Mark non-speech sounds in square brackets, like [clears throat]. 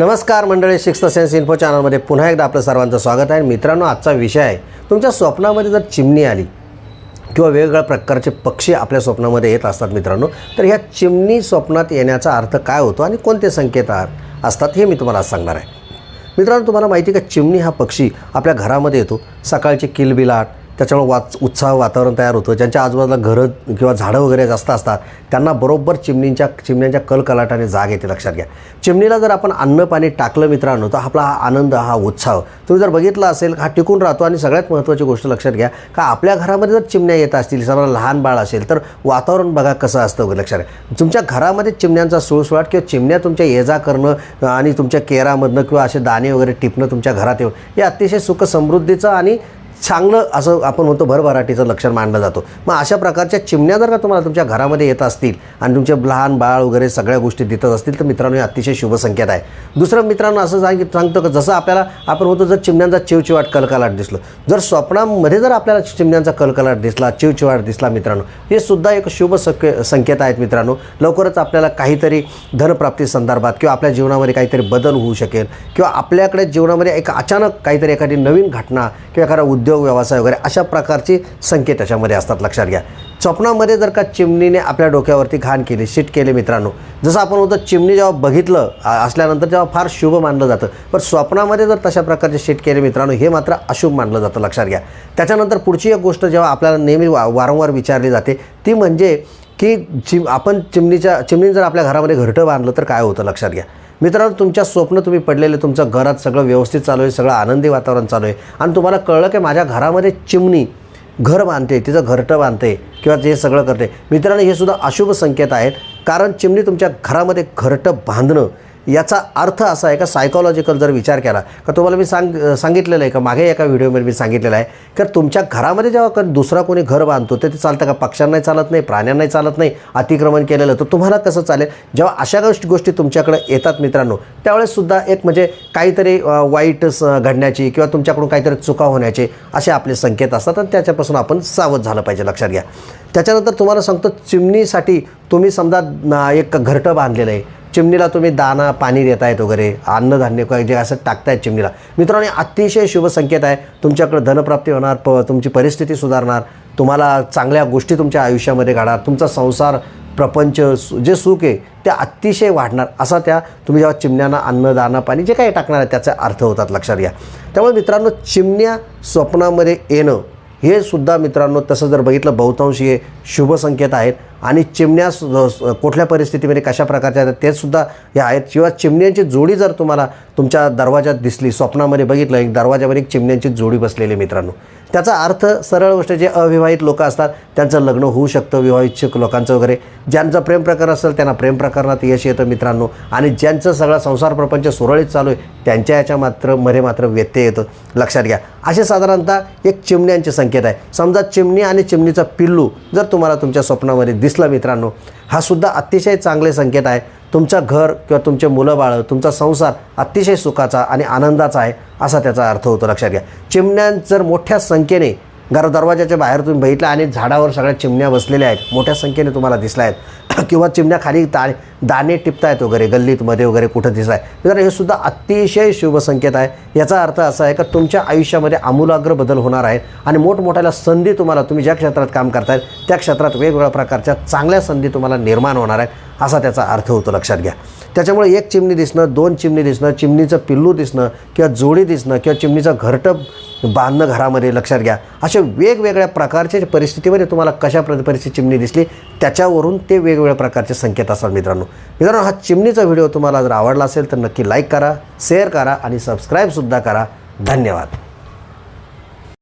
नमस्कार मंडळी sixth sense info चॅनलमध्ये पुन्हा एकदा आपलं सर्वांचं स्वागत आहे. मित्रांनो आजचा विषय आहे तुमच्या स्वप्नामध्ये जर चिमणी आली किंवा वेगवेगळ्या प्रकारचे पक्षी आपल्या स्वप्नामध्ये येत असतात मित्रांनो तर ह्या चिमणी स्वप्नात येण्याचा अर्थ काय होतो आणि कोणते संकेत आ- असतात हे मी तुम्हाला आज सांगणार आहे. मित्रांनो तुम्हाला माहिती आहे का चिमणी हा पक्षी आपल्या घरामध्ये येतो सकाळची किलबिलाट त्याच्यामुळे वाच उत्साह वातावरण तयार होतं. ज्यांच्या आजूबाजूला घरं किंवा झाडं वगैरे जास्त असतात त्यांना बरोबर चिमणींच्या चिमण्यांच्या कलकलाटाने जाग येते लक्षात घ्या. चिमणीला जर आपण अन्न पाणी टाकलं मित्रांनो तर आपला हा आनंद हा उत्साह तुम्ही जर बघितला असेल हा टिकून राहतो. आणि सगळ्यात महत्त्वाची गोष्ट लक्षात घ्या का आपल्या घरामध्ये जर चिमण्या येत असतील समजा लहान बाळ असेल तर वातावरण बघा कसं असतं वगैरे लक्षात घ्या. तुमच्या घरामध्ये चिमण्यांचा सुळसुळाट किंवा चिमण्या तुमच्या ये जा करणं आणि तुमच्या केरामधनं किंवा असे दाणे वगैरे टिपणं तुमच्या घरात येऊन हे अतिशय सुख समृद्धीचं आणि चांगलं असं आपण म्हणतो भरभराटीचं लक्षण मानलं जातो. मग अशा प्रकारच्या चिमण्या जर का तुम्हाला तुमच्या घरामध्ये येत असतील आणि तुमचे लहान बाळ वगैरे सगळ्या गोष्टी दिसत असतील तर मित्रांनो हे अतिशय शुभ संकेत आहे. दुसरं मित्रांनो असं सांग सांगतो की जसं आपल्याला आपण म्हणतो जर चिमण्यांचा चिवचिवाट कलकलाट दिसलं. जर स्वप्नामध्ये जर आपल्याला चिमण्यांचा कलकलाट दिसला चिवचिवाट दिसला मित्रांनो हे सुद्धा एक शुभ संके संकेत आहेत मित्रांनो. लवकरच आपल्याला काहीतरी धनप्राप्ती संदर्भात किंवा आपल्या जीवनामध्ये काहीतरी बदल होऊ शकेल किंवा आपल्याकडे जीवनामध्ये एक अचानक काहीतरी एखादी नवीन घटना किंवा एखादा उद्योग व्यवसाय वगैरे अशा प्रकारची संकेत त्याच्यामध्ये असतात लक्षात घ्या. स्वप्नामध्ये जर का चिमणीने आपल्या डोक्यावरती घाण केली शिट केले मित्रांनो जसं आपण होतं चिमणी जेव्हा बघितलं असल्यानंतर जेव्हा फार शुभ मानलं जातं. पण स्वप्नामध्ये जर तशा प्रकारचे शिट केले मित्रांनो हे मात्र अशुभ मानलं जातं लक्षात घ्या. त्याच्यानंतर पुढची एक गोष्ट जेव्हा आपल्याला नेहमी वा वारंवार विचारली जाते ती म्हणजे की चिम आपण चिमणीच्या चिमणीने जर आपल्या घरामध्ये घरटं बांधलं तर काय होतं लक्षात घ्या. मित्रांनो तुमच्या स्वप्न तुम्ही पडलेले तुमचं घरात सगळं व्यवस्थित चालू आहे सगळं आनंदी वातावरण चालू आहे. आणि तुम्हाला कळलं की माझ्या घरामध्ये चिमणी घर बांधते तिचं घरटं बांधते किंवा ते सगळं करते. मित्रांनो हे सुद्धा अशुभ संकेत आहेत. कारण चिमणी तुमच्या घरामध्ये घरटं बांधणं याचा अर्थ असा आहे का सायकोलॉजिकल जर विचार केला का तुम्हाला मी सांग सांगितलेलं आहे का मागे एका व्हिडिओमध्ये मी सांगितलेलं आहे तर तुमच्या घरामध्ये जेव्हा कधी दुसरा कोणी घर बांधतो तर ते चालतं का पक्ष्यांनाही चालत नाही प्राण्यांनाही चालत नाही अतिक्रमण केलेलं तर तुम्हाला कसं चालेल? जेव्हा अशा गोष्टी गोष्टी तुमच्याकडे येतात मित्रांनो त्यावेळेससुद्धा एक म्हणजे काहीतरी वाईट स- घडण्याची किंवा तुमच्याकडून काहीतरी चुका होण्याचे असे आपले संकेत असतात आणि त्याच्यापासून आपण सावध झालं पाहिजे लक्षात घ्या. त्याच्यानंतर तुम्हाला सांगतो चिमणीसाठी तुम्ही समजा एक घरटं बांधलेलं आहे चिमणीला तुम्ही दाना पाणी देत आहेत वगैरे अन्नधान्य काय जे असं टाकतायत चिमणीला. मित्रांनो हे अतिशय शुभ संकेत आहे. तुमच्याकडे धनप्राप्ती होणार प तुमची परिस्थिती सुधारणार तुम्हाला चांगल्या गोष्टी तुमच्या आयुष्यामध्ये घडणार तुमचा संसार प्रपंच सु- जे सुख आहे ते अतिशय वाढणार. असा त्या तुम्ही जेव्हा चिमण्यांना अन्न दाना पाणी जे काही टाकणार आहे त्याचे अर्थ होतात लक्षात घ्या. त्यामुळे मित्रांनो चिमण्या स्वप्नामध्ये येणं हे सुद्धा मित्रांनो तसं जर बघितलं बहुतांशी हे शुभ संकेत आहेत. आणि चिमण्या कुठल्या परिस्थितीमध्ये कशा प्रकारच्या आहेत ते सुद्धा हे आहेत. किंवा चिमण्यांची जोडी जर तुम्हाला तुमच्या दरवाजात दिसली स्वप्नामध्ये बघितलं एक दरवाजावर एक चिमण्यांची जोडी बसलेली आहे मित्रांनो. त्याचा अर्थ सरळ गोष्ट जे अविवाहित लोक असतात त्यांचं लग्न होऊ शकतं विवाहित लोकांचं वगैरे. ज्यांचं प्रेम प्रकरण असेल त्यांना प्रेम प्रकरणात यश येतं मित्रांनो. आणि ज्यांचं सगळा संसार प्रपंच सुरळीत चालू आहे त्यांच्या याच्या मात्रमध्ये मात्र व्यत्यय येतं. लक्षात घ्या. असे साधारणतः एक चिमण्यांचे संकेत आहे. समजा चिमणी आणि चिमणीचा पिल्लू जर तुम्हाला तुमच्या स्वप्नामध्ये दिसला मित्रांनो. हा सुद्धा अतिशय चांगले संकेत आहे. तुमचं घर किंवा तुमचे मुलं बाळं तुमचा संसार अतिशय सुखाचा आणि आनंदाचा आहे असा त्याचा अर्थ होतो. लक्षात घ्या. चिमण्या जर मोठ्या संख्येने घर दरवाजाच्या बाहेर तुम्ही बघितलं आणि झाडावर सगळ्या चिमण्या बसलेल्या आहेत. मोठ्या संख्येने तुम्हाला दिसल्या आहेत [clears throat] किंवा चिमण्या खाली दा दाणे टिपतायत वगैरे गल्लीतमध्ये वगैरे कुठं दिसत आहे मित्रांनो हे सुद्धा अतिशय शुभ संकेत आहे. याचा अर्थ असा आहे का तुमच्या आयुष्यामध्ये आमूलाग्र बदल होणार आहे आणि मोठमोठ्याला संधी तुम्हाला तुम्ही ज्या क्षेत्रात काम करताय त्या क्षेत्रात वेगवेगळ्या प्रकारच्या चांगल्या संधी तुम्हाला निर्माण होणार आहेत असा त्याचा अर्थ होतो लक्षात घ्या. त्याच्यामुळे एक चिमणी दिसणं दोन चिमणी दिसणं चिमणीचं पिल्लू दिसणं किंवा जोडी दिसणं किंवा चिमणीचं घरटं बांधणं घरामध्ये लक्षात घ्या. अशा वेगवेगळ्या प्रकारच्या परिस्थितीमध्ये तुम्हाला कशा प्र परिस्थिती चिमणी दिसली त्याच्यावरून ते वेगवेगळ्या प्रकारचे संकेत असतात मित्रांनो. मित्रांनो हा चिमणीचा व्हिडिओ तुम्हाला जर आवडला असेल तर नक्की लाईक करा शेअर करा आणि सबस्क्राईबसुद्धा करा. धन्यवाद.